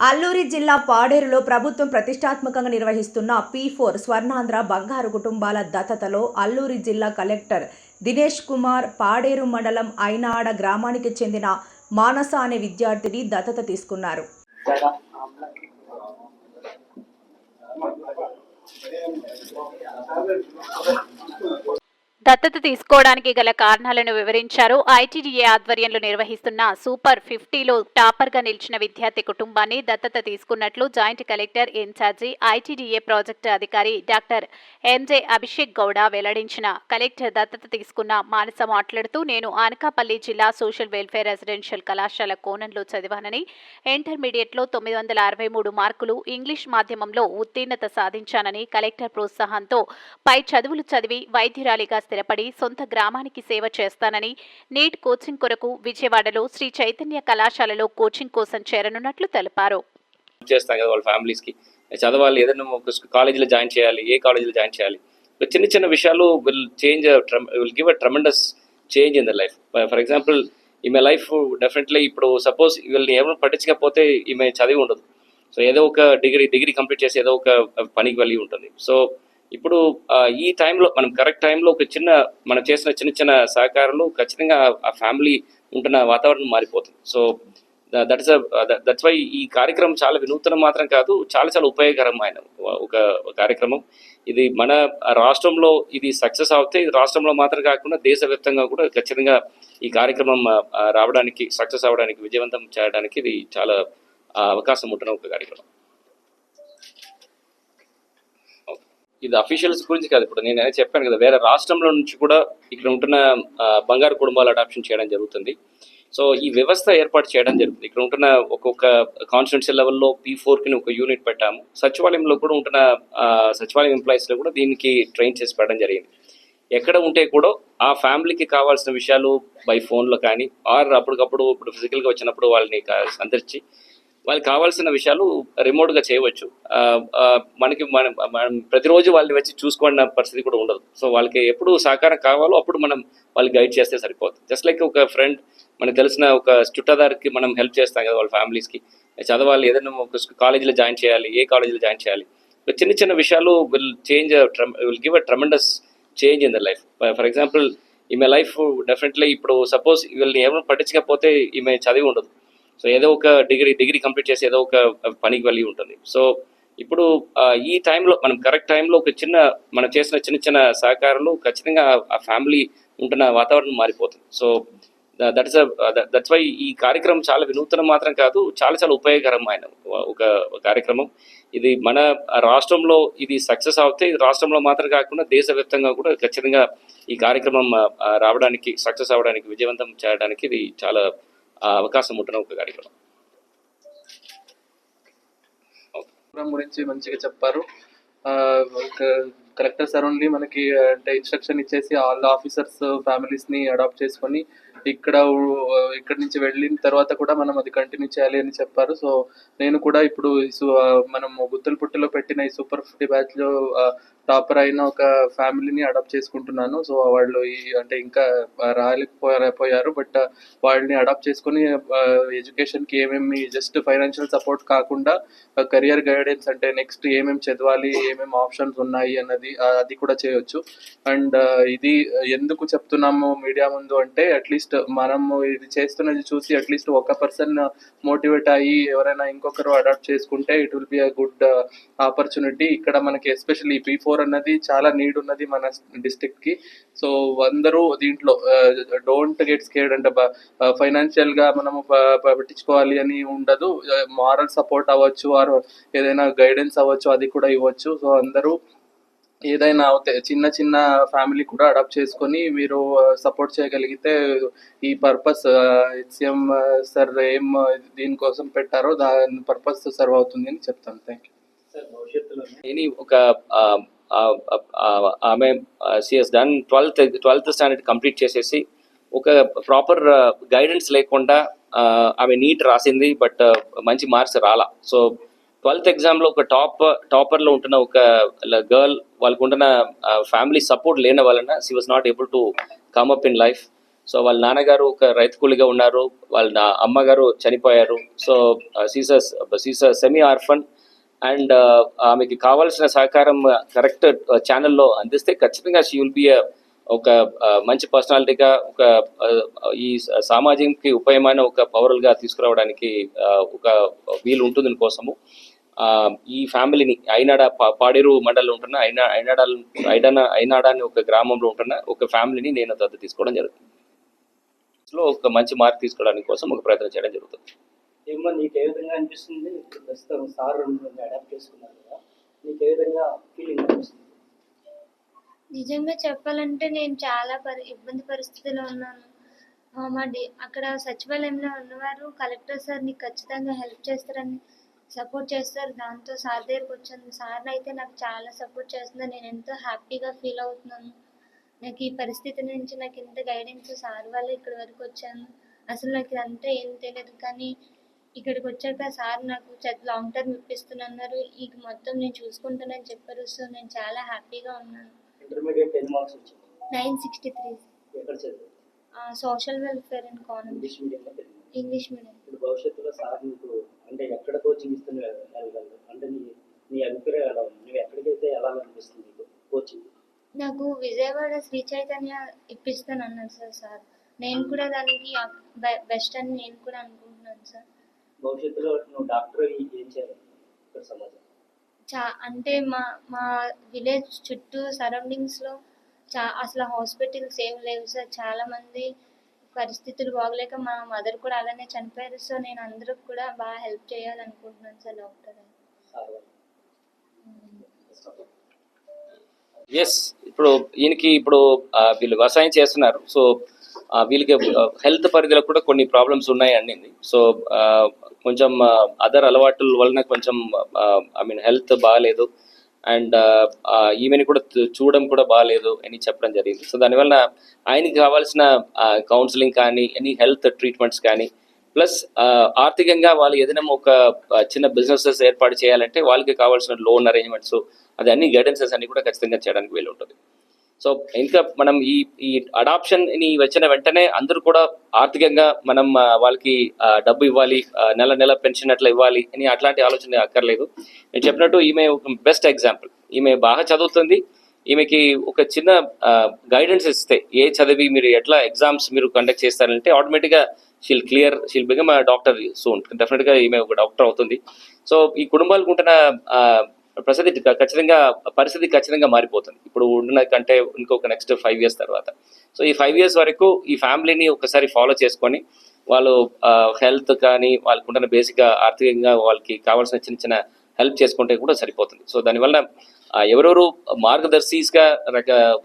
అల్లూరి జిల్లా పాడేరులో ప్రభుత్వం ప్రతిష్టాత్మకంగా నిర్వహిస్తున్న పీ ఫోర్ స్వర్ణాంధ్ర బంగారు కుటుంబాల దత్తతలో అల్లూరి జిల్లా కలెక్టర్ దినేష్ కుమార్ పాడేరు మండలం ఐనాడ గ్రామానికి చెందిన మానస అనే విద్యార్థిని దత్తత తీసుకున్నారు. దత్తత తీసుకోవడానికి గల కారణాలను వివరించారు. ఐటీడీఏ ఆధ్వర్యంలో నిర్వహిస్తున్న సూపర్ ఫిఫ్టీలో టాపర్గా నిలిచిన విద్యార్థి కుటుంబాన్ని దత్తత తీసుకున్నట్లు joint collector incharge ITDA project అధికారి doctor M J Abhishek Gowda వెల్లడించిన. కలెక్టర్ దత్తత తీసుకున్న మానస మాట్లాడుతూ నేను అనకాపల్లి జిల్లా సోషల్ వెల్ఫేర్ రెసిడెన్షియల్ కళాశాల కోణంలో చదివానని ఇంటర్మీడియట్లో తొమ్మిది వందల అరవై మూడు మార్కులు ఇంగ్లీష్ మాధ్యమంలో ఉత్తీర్ణత సాధించానని కలెక్టర్ ప్రోత్సాహంతో పై చదువులు చదివి వైద్యురాలిగా స్థిరపడి సొంత గ్రామానికి సేవ చేస్తానని నీట్ కోచింగ్ కొరకు విజయవాడలో శ్రీ చైతన్య కళాశాలలో కోచింగ్ కోసం చేరనున్నట్లు తెలిపారు. చేస్తాం కదా వాళ్ళ ఫ్యామిలీస్కి చదవాలి ఏదైనా ఒక కాలేజీలో జాయిన్ చేయాలి ఏ కాలేజీలో జాయిన్ చేయాలి. చిన్న చిన్న విషయాలు will change will give a tremendous change in the life. For example ఈమె లైఫ్ డెఫినెట్లీ ఇప్పుడు సపోజ్ వీళ్ళని ఏమైనా పట్టించకపోతే ఈమె చదివి ఉండదు. సో ఏదో ఒక డిగ్రీ డిగ్రీ కంప్లీట్ చేసి ఏదో ఒక పనికి వెళ్ళి ఉంటుంది. సో ఇప్పుడు ఈ టైంలో మనం కరెక్ట్ టైంలో ఒక చిన్న మనం చేసిన చిన్న చిన్న సహకారాలు ఖచ్చితంగా ఆ ఫ్యామిలీ ఉంటున్న వాతావరణం మారిపోతుంది. So that is that's why ఈ కార్యక్రమం చాలా వినూత్నం మాత్రం కాదు చాలా చాలా ఉపయోగకరమైన ఒక ఒక కార్యక్రమం. ఇది మన రాష్ట్రంలో ఇది సక్సెస్ అవుతే ఇది రాష్ట్రంలో మాత్రం కాకుండా దేశవ్యాప్తంగా కూడా ఖచ్చితంగా ఈ కార్యక్రమం రావడానికి సక్సెస్ అవ్వడానికి విజయవంతం చేయడానికి ఇది చాలా అవకాశం ఉంటున్న ఒక కార్యక్రమం. ఇది అఫీషియల్స్ గురించి కాదు. ఇప్పుడు నేను చెప్పాను కదా వేరే రాష్ట్రంలో నుంచి కూడా ఇక్కడ ఉంటున్న బంగారు కుటుంబాలు అడాప్షన్ చేయడం జరుగుతుంది. సో ఈ వ్యవస్థ ఏర్పాటు చేయడం జరుగుతుంది. ఇక్కడ ఉంటున్న ఒక్కొక్క కాన్స్టిట్యున్సీ లెవెల్లో పీ ఫోర్కి ఒక యూనిట్ పెట్టాము. సచివాలయంలో కూడా ఉంటున్న సచివాలయం ఎంప్లాయీస్లో కూడా దీనికి ట్రైన్ చేసి పెట్టడం జరిగింది. ఎక్కడ ఉంటే కూడా ఆ ఫ్యామిలీకి కావాల్సిన విషయాలు బై ఫోన్లో కానీ ఆర్ అప్పటికప్పుడు ఇప్పుడు ఫిజికల్గా వచ్చినప్పుడు వాళ్ళని సందర్శించి వాళ్ళకి కావాల్సిన విషయాలు రిమోట్గా చేయవచ్చు. మనకి మనం మనం ప్రతిరోజు వాళ్ళని వచ్చి చూసుకున్న పరిస్థితి కూడా ఉండదు. సో వాళ్ళకి ఎప్పుడు సహకారం కావాలో అప్పుడు మనం వాళ్ళకి గైడ్ చేస్తే సరిపోతుంది జస్ట్ లైక్ ఒక ఫ్రెండ్ మనకు తెలిసిన ఒక చుట్టదారికి మనం హెల్ప్ చేస్తాం కదా వాళ్ళ ఫ్యామిలీస్కి చదవాలి ఏదైనా ఒక కాలేజీలో జాయిన్ చేయాలి ఏ కాలేజీలో జాయిన్ చేయాలి. చిన్న చిన్న విషయాలు will change will give a tremendous change in the life for example ఈమె లైఫ్ డెఫినెట్లీ ఇప్పుడు సపోజ్ వీళ్ళని ఏమైనా పట్టించకపోతే ఈమె చదివి ఉండదు. సో ఏదో ఒక డిగ్రీ డిగ్రీ కంప్లీట్ చేసి ఏదో ఒక పనికి వెళ్ళి ఉంటుంది. సో ఇప్పుడు ఈ టైంలో మనం కరెక్ట్ టైంలో ఒక చిన్న మనం చేసిన చిన్న చిన్న సహకారాలు ఖచ్చితంగా ఆ- ఫ్యామిలీ ఉంటున్న వాతావరణం మారిపోతుంది. సో దట్స్ దట్స్ వై ఈ కార్యక్రమం చాలా వినూత్నం మాత్రం కాదు చాలా చాలా ఉపయోగకరమైన ఒక కార్యక్రమం. ఇది మన రాష్ట్రంలో ఇది సక్సెస్ అవుతే రాష్ట్రంలో మాత్రం కాకుండా దేశవ్యాప్తంగా కూడా ఖచ్చితంగా ఈ కార్యక్రమం రావడానికి సక్సెస్ అవ్వడానికి విజయవంతం చేయడానికి ఇది చాలా అవకాశం ఉండడం ఒక కార్యక్రమం. గురించి మంచిగా చెప్పారు. కలెక్టర్ సార్ ఓన్లీ మనకి అంటే ఇన్స్ట్రక్షన్ ఇచ్చేసి ఆల్ ఆఫీసర్స్ ఫ్యామిలీస్ని అడాప్ట్ చేసుకొని ఇక్కడ ఇక్కడ నుంచి వెళ్ళిన తర్వాత కూడా మనం అది కంటిన్యూ చేయాలి అని చెప్పారు. సో నేను కూడా ఇప్పుడు మనం గుత్తుల పుట్టిలో పెట్టిన ఈ సూపర్ ఫిఫ్టీ బ్యాచ్లో టాపర్ అయిన ఒక ఫ్యామిలీని అడాప్ట్ చేసుకుంటున్నాను. సో వాళ్ళు ఈ అంటే ఇంకా రాలేకపోయారు బట్ వాళ్ళని అడాప్ట్ చేసుకొని ఎడ్యుకేషన్కి ఏమేమి జస్ట్ ఫైనాన్షియల్ సపోర్ట్ కాకుండా కెరియర్ గైడెన్స్ అంటే నెక్స్ట్ ఏమేమి చదవాలి ఏమేమి ఆప్షన్స్ ఉన్నాయి అన్నది అది కూడా చేయొచ్చు. అండ్ ఇది ఎందుకు చెప్తున్నాము మీడియా ముందు అంటే అట్లీస్ట్ మనము ఇది చేస్తున్నది చూసి అట్లీస్ట్ ఒక పర్సన్ మోటివేట్ అయ్యి ఎవరైనా ఇంకొకరు అడాప్ట్ చేసుకుంటే it will be a good opportunity. ఇక్కడ మనకి ఎస్పెషల్లీ పీ ఫోర్ అన్నది చాలా నీడ్ ఉన్నది మన డిస్ట్రిక్ట్కి. సో అందరూ దీంట్లో డోంట్ గెట్ స్కేర్డ్ అంటే. ఫైనాన్షియల్గా మనము పట్టించుకోవాలి అని ఉండదు. మారల్ సపోర్ట్ అవ్వచ్చు ఆర్ ఏదైనా గైడెన్స్ అవ్వచ్చు అది కూడా ఇవ్వచ్చు. సో అందరూ ఏదైనా అవుతే చిన్న చిన్న ఫ్యామిలీ కూడా అడాప్ట్ చేసుకొని మీరు సపోర్ట్ చేయగలిగితే ఈ పర్పస్ హెచ్సిఎం సార్ ఏం దీనికోసం పెట్టారో దాని పర్పస్ సర్వ్ అవుతుంది అని చెప్తాను. థ్యాంక్ యూ ఎనీ ఒక ఆమె CS done twelfth twelfth standard complete చేసేసి ఒక ప్రాపర్ గైడెన్స్ లేకుండా ఆమె నీట్ రాసింది బట్ మంచి మార్క్స్ రాలా. సో ట్వెల్త్ ఎగ్జామ్లో ఒక టాప్ టాపర్లో ఉంటున్న ఒక గర్ల్ వాళ్ళకు ఉంటున్న ఫ్యామిలీ సపోర్ట్ లేని వలన she was not able to come up in life so వాళ్ళ నాన్నగారు ఒక రైతు కూలిగా ఉన్నారు వాళ్ళ అమ్మగారు చనిపోయారు. So she's she's semi orphan and ఆమెకి కావాల్సిన సహకారం కరెక్ట్ ఛానల్లో అందిస్తే ఖచ్చితంగా షీ విల్ బి ఒక మంచి పర్సనాలిటీగా ఒక ఈ స- సామాజిక ఉపయోగమైన ఒక పౌరులుగా తీసుకురావడానికి ఒక వీలు ఉంటుంది కోసము ఈ ఫ్యామిలీని ఐనాడ పాడేరు మండలంలో ఉంటున్న ఐనా ఐనాడ ఐడన ఐనాడ అని ఒక గ్రామంలో ఉంటున్న ఒక ఫ్యామిలీని నేను దత్తత తీసుకోవడం జరుగుతుంది. లో ఒక మంచి మార్క్ తీసుకోవడానికి కోసం ఒక ప్రయత్నం చేయడం జరుగుతుంది. ఏమో నీకు ఏ విధంగా అనిపిస్తుంది? ఇప్పుడు ప్రస్తుతం సార్ అడాప్ట్ చేసుకున్నారు కదా నీకు ఏ విధంగా ఫీలింగ్ అనిపిస్తుంది? నిజంగా చెప్పాలంటే నేను చాలా పరి ఇబ్బంది పరిస్థితిలో ఉన్నాను. మా డి అక్కడ సచివాలయంలో ఉన్నవారు కలెక్టర్ సార్ నీకు ఖచ్చితంగా హెల్ప్ చేస్తారని సపోర్ట్ చేస్తారు. దాంతో సార్ దగ్గరికి వచ్చాను. సార్ అయితే నాకు చాలా సపోర్ట్ చేస్తున్నారు నేను ఎంతో హ్యాపీగా ఫీల్ అవుతున్నాను. నాకు ఈ పరిస్థితి నుంచి నాకు ఇంత గైడెన్స్ సార్ వల్ల ఇక్కడి వరకు వచ్చాను అసలు నాకు ఇదంతా ఏం తెలియదు. కానీ ఇక్కడికి వచ్చాక సార్ నాకు లాంగ్ టర్మ్ ఇప్పిస్తున్నారు ఈ మొత్తం నేను చూసుకుంటానని చెప్పారు. సో నేను చాలా హ్యాపీగా ఉన్నాను. ఇంటర్మీడియట్ ఎన్ని మార్క్స్ వచ్చింది. నైన్ సిక్స్టీ త్రీ ఎక్కడ సోషల్ వెల్ఫేర్ అండ్ కానమీ ఇంగ్లీష్ మీడియంలో ఇంగ్లీష్ మీడియం ఇప్పుడు భవిష్యత్తులో సార్ నీకు అంటే ఎక్కడ కోచింగ్ ఇస్తున్న వెళ్ళగలరు అంటే నీ నీ అభిప్రాయం ఎలా ఉంది? నువ్వు ఎక్కడికైతే ఎలా అనిపిస్తుంది నీకు కోచింగ్ నాకు విజయవాడ శ్రీ చైతన్య ఇప్పిస్తాను అన్నారు సార్ సార్. నేను కూడా దానికి బెస్ట్ అని నేను కూడా అనుకుంటున్నాను సార్. భవిష్యత్తులో నువ్వు డాక్టర్ ఏం చేయాలి ఇక్కడ సమాజం చా అంటే మా మా విలేజ్ చుట్టూ సరౌండింగ్స్లో చా అసలు హాస్పిటల్స్ ఏం లేవు సార్. చాలామంది పరిస్థితులు బాగలేక మా మదర్ కూడా అలానే చనిపోయారు. సో నేను అందరికి కూడా బాగా హెల్ప్ చేయాలనుకుంటున్నాను సార్ డాక్టర్. ఎస్ ఇప్పుడు ఈయనకి ఇప్పుడు వీళ్ళు వ్యవసాయం చేస్తున్నారు. సో వీళ్ళకి హెల్త్ పరిధిలో కూడా కొన్ని ప్రాబ్లమ్స్ ఉన్నాయి అన్నింది. సో కొంచెం అదర్ అలవాట్ల వలన కొంచెం ఐ మీన్ హెల్త్ బాగాలేదు. అండ్ ఈమెని కూడా చూడడం కూడా బాగాలేదు అని చెప్పడం జరిగింది. సో దానివల్ల ఆయనకి కావాల్సిన కౌన్సిలింగ్ కానీ ఎనీ హెల్త్ ట్రీట్మెంట్స్ కానీ ప్లస్ ఆర్థికంగా వాళ్ళు ఏదైనా ఒక చిన్న బిజినెసెస్ ఏర్పాటు చేయాలంటే వాళ్ళకి కావాల్సిన లోన్ అరేంజ్మెంట్స్ అది అన్ని గైడెన్సెస్ అన్ని కూడా ఖచ్చితంగా చేయడానికి వీలు ఉంటుంది సో ఇంకా మనం ఈ ఈ అడాప్షన్ని వచ్చిన వెంటనే అందరూ కూడా ఆర్థికంగా మనం వాళ్ళకి డబ్బు ఇవ్వాలి నెల నెల పెన్షన్ అట్లా ఇవ్వాలి అని అట్లాంటి ఆలోచన అక్కర్లేదు. నేను చెప్పినట్టు ఈమె ఒక బెస్ట్ ఎగ్జాంపుల్ ఈమె బాగా చదువుతుంది. ఈమెకి ఒక చిన్న గైడెన్స్ ఇస్తే ఏ చదివి మీరు ఎట్లా ఎగ్జామ్స్ మీరు కండక్ట్ చేస్తారంటే ఆటోమేటిక్గా she'll clear she'll become doctor soon డెఫినెట్గా ఈమె ఒక డాక్టర్ అవుతుంది. సో ఈ కుటుంబాలకు ఉంటున్న ప్రసిద్ధి ఖచ్చితంగా పరిస్థితి ఖచ్చితంగా మారిపోతుంది. ఇప్పుడు ఉన్న కంటే ఇంకొక నెక్స్ట్ ఫైవ్ ఇయర్స్ తర్వాత. సో ఈ ఫైవ్ ఇయర్స్ వరకు ఈ ఫ్యామిలీని ఒకసారి ఫాలో చేసుకొని వాళ్ళు హెల్త్ కానీ వాళ్ళకు ఉంటున్న బేసిక్ ఆర్థికంగా వాళ్ళకి కావాల్సిన చిన్న చిన్న హెల్ప్ చేసుకుంటే కూడా సరిపోతుంది. సో దానివల్ల ఎవరెవరు మార్గదర్శిస్గా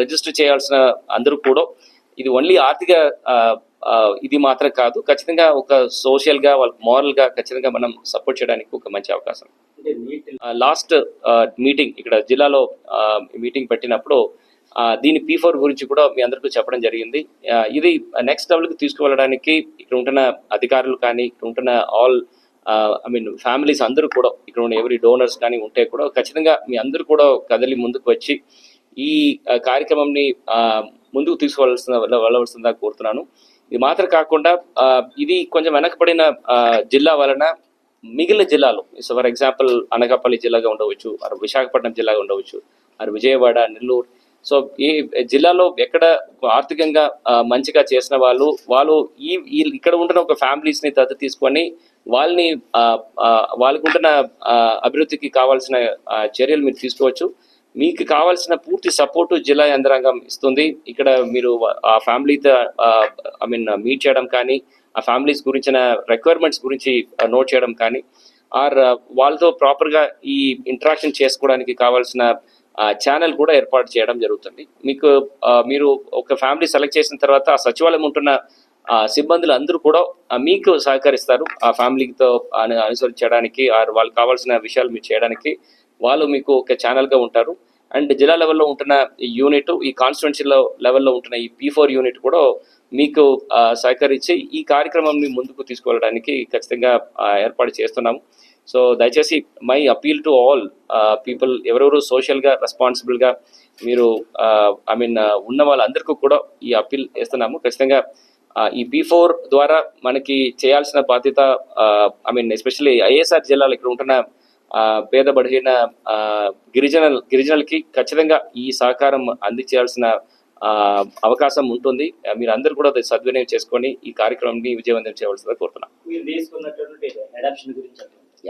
రిజిస్టర్ చేయాల్సిన అందరూ కూడా ఇది ఓన్లీ ఆర్థిక ఇది మాత్రం కాదు. ఖచ్చితంగా ఒక సోషల్గా వాళ్ళకి మోరల్గా ఖచ్చితంగా మనం సపోర్ట్ చేయడానికి ఒక మంచి అవకాశం. లాస్ట్ మీటింగ్ ఇక్కడ జిల్లాలో మీటింగ్ పెట్టినప్పుడు దీని పీ ఫోర్ గురించి కూడా మీ అందరికీ చెప్పడం జరిగింది. ఇది నెక్స్ట్ లెవెల్కి తీసుకువెళ్ళడానికి ఇక్కడ ఉంటున్న అధికారులు కానీ ఇక్కడ ఉంటున్న ఆల్ ఐ మీన్ ఫ్యామిలీస్ అందరూ కూడా ఇక్కడ ఉన్న ఎవరి డోనర్స్ కానీ ఉంటే కూడా ఖచ్చితంగా మీ అందరూ కూడా కదిలి ముందుకు వచ్చి ఈ కార్యక్రమంని ముందుకు తీసుకువెళ్ళాల్సిన వెళ్ళవలసిందిగా కోరుతున్నాను. ఇది మాత్రం కాకుండా ఇది కొంచెం వెనకబడిన జిల్లా వలన మిగిలిన జిల్లాలు ఫర్ ఎగ్జాంపుల్ అనకాపల్లి జిల్లాగా ఉండవచ్చు ఆర్ విశాఖపట్నం జిల్లాగా ఉండవచ్చు ఆర్ విజయవాడ నెల్లూరు. సో ఈ జిల్లాలో ఎక్కడ ఆర్థికంగా మంచిగా చేసిన వాళ్ళు వాళ్ళు ఈ ఇక్కడ ఉంటున్న ఒక ఫ్యామిలీస్ని దత్తత తీసుకొని వాళ్ళని వాళ్ళకు ఉంటున్న అభివృద్ధికి కావాల్సిన చర్యలు మీరు తీసుకోవచ్చు. మీకు కావాల్సిన పూర్తి సపోర్టు జిల్లా యంత్రాంగం ఇస్తుంది. ఇక్కడ మీరు ఆ ఫ్యామిలీతో ఐ మీన్ మీట్ చేయడం కానీ ఆ ఫ్యామిలీస్ గురించిన రిక్వైర్మెంట్స్ గురించి నోట్ చేయడం కానీ ఆర్ వాళ్ళతో ప్రాపర్గా ఈ ఇంటరాక్షన్ చేసుకోవడానికి కావాల్సిన ఛానల్ కూడా ఏర్పాటు చేయడం జరుగుతుంది. మీకు మీరు ఒక ఫ్యామిలీ సెలెక్ట్ చేసిన తర్వాత ఆ సచివాలయం ఉంటున్న ఆ, సిబ్బందులు అందరూ కూడా మీకు సహకరిస్తారు. ఆ ఫ్యామిలీతో అను అనుసరించడానికి ఆర్ వాళ్ళకి కావాల్సిన విషయాలు మీరు చేయడానికి వాళ్ళు మీకు ఒక ఛానల్గా ఉంటారు. అండ్ జిల్లా లెవెల్లో ఉంటున్న ఈ యూనిట్ ఈ కాన్స్టిట్యున్సీలో లెవెల్లో ఉంటున్న ఈ పీ ఫోర్ యూనిట్ కూడా మీకు సహకరించి ఈ కార్యక్రమంని ముందుకు తీసుకువెళ్ళడానికి ఖచ్చితంగా ఏర్పాటు చేస్తున్నాము. సో దయచేసి my appeal to all people ఎవరెవరు సోషల్గా రెస్పాన్సిబుల్గా మీరు ఐ మీన్ ఉన్న వాళ్ళందరికీ కూడా ఈ అపీల్ చేస్తున్నాము ఖచ్చితంగా ఈ పీ ఫోర్ ద్వారా మనకి చేయాల్సిన బాధ్యత ఐ మీన్ ఎస్పెషల్లీ ఐఎస్ఆర్ జిల్లాలో ఇక్కడ ఉంటున్న పేద బడిన గిరిజన గిరిజనులకి ఖచ్చితంగా ఈ సహకారం అందించాల్సిన ఆ, అవకాశం ఉంటుంది. మీరు అందరూ కూడా సద్వినియోగం చేసుకొని ఈ కార్యక్రమాన్ని విజయవంతం చేయవలసిందిగా కోరుతున్నాం.